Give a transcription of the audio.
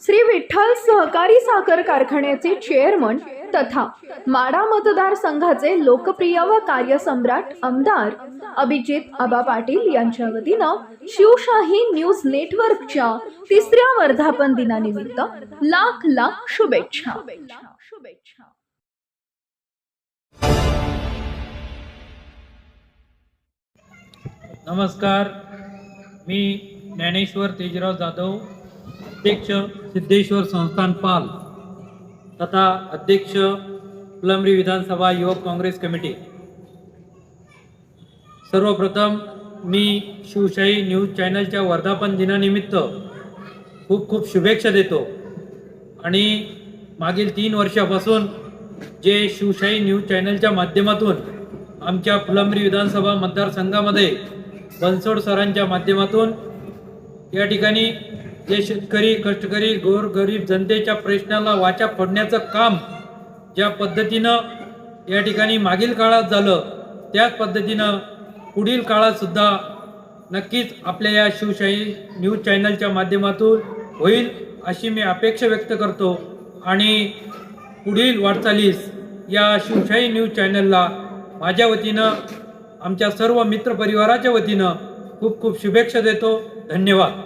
श्री विठ्ठल सहकारी साखर कारखान्याचे चेअरमन तथा माडा मतदारसंघाचे लोकप्रिय व कार्यसम्राट आमदार अभिजित आबा पाटील यांच्या वतीनं शिवशाही न्यूज नेटवर्कच्या तिसऱ्या वर्धापन दिनानिमित्त लाख लाख शुभेच्छा शुभेच्छा. नमस्कार. मी ज्ञानेश्वर तेजराव जाधव अध्यक्ष सिद्धेश्वर संस्थान पाल तथा अध्यक्ष प्लमरी विधानसभा युवक काँग्रेस कमिटी. सर्वप्रथम मी शिवशाही न्यूज चॅनलच्या वर्धापन दिनानिमित्त खूप खूप शुभेच्छा देतो. आणि मागील तीन वर्षापासून जे शिवशाही न्यूज चॅनलच्या माध्यमातून आमच्या फुलंबरी विधानसभा मतदारसंघामध्ये बनसोड सरांच्या माध्यमातून या ठिकाणी जे शेतकरी कष्टकरी गोरगरीब जनतेच्या प्रश्नाला वाचा फोडण्याचं काम ज्या पद्धतीनं या ठिकाणी मागील काळात झालं त्याच पद्धतीनं पुढील काळातसुद्धा नक्कीच आपल्या या शिवशाही न्यूज चॅनलच्या माध्यमातून होईल अशी मी अपेक्षा व्यक्त करतो. आणि पुढील वाटचालीस या शिवशाही न्यूज चॅनलला माझ्या वतीनं आमच्या सर्व मित्रपरिवाराच्या वतीनं खूप खूप शुभेच्छा देतो. धन्यवाद.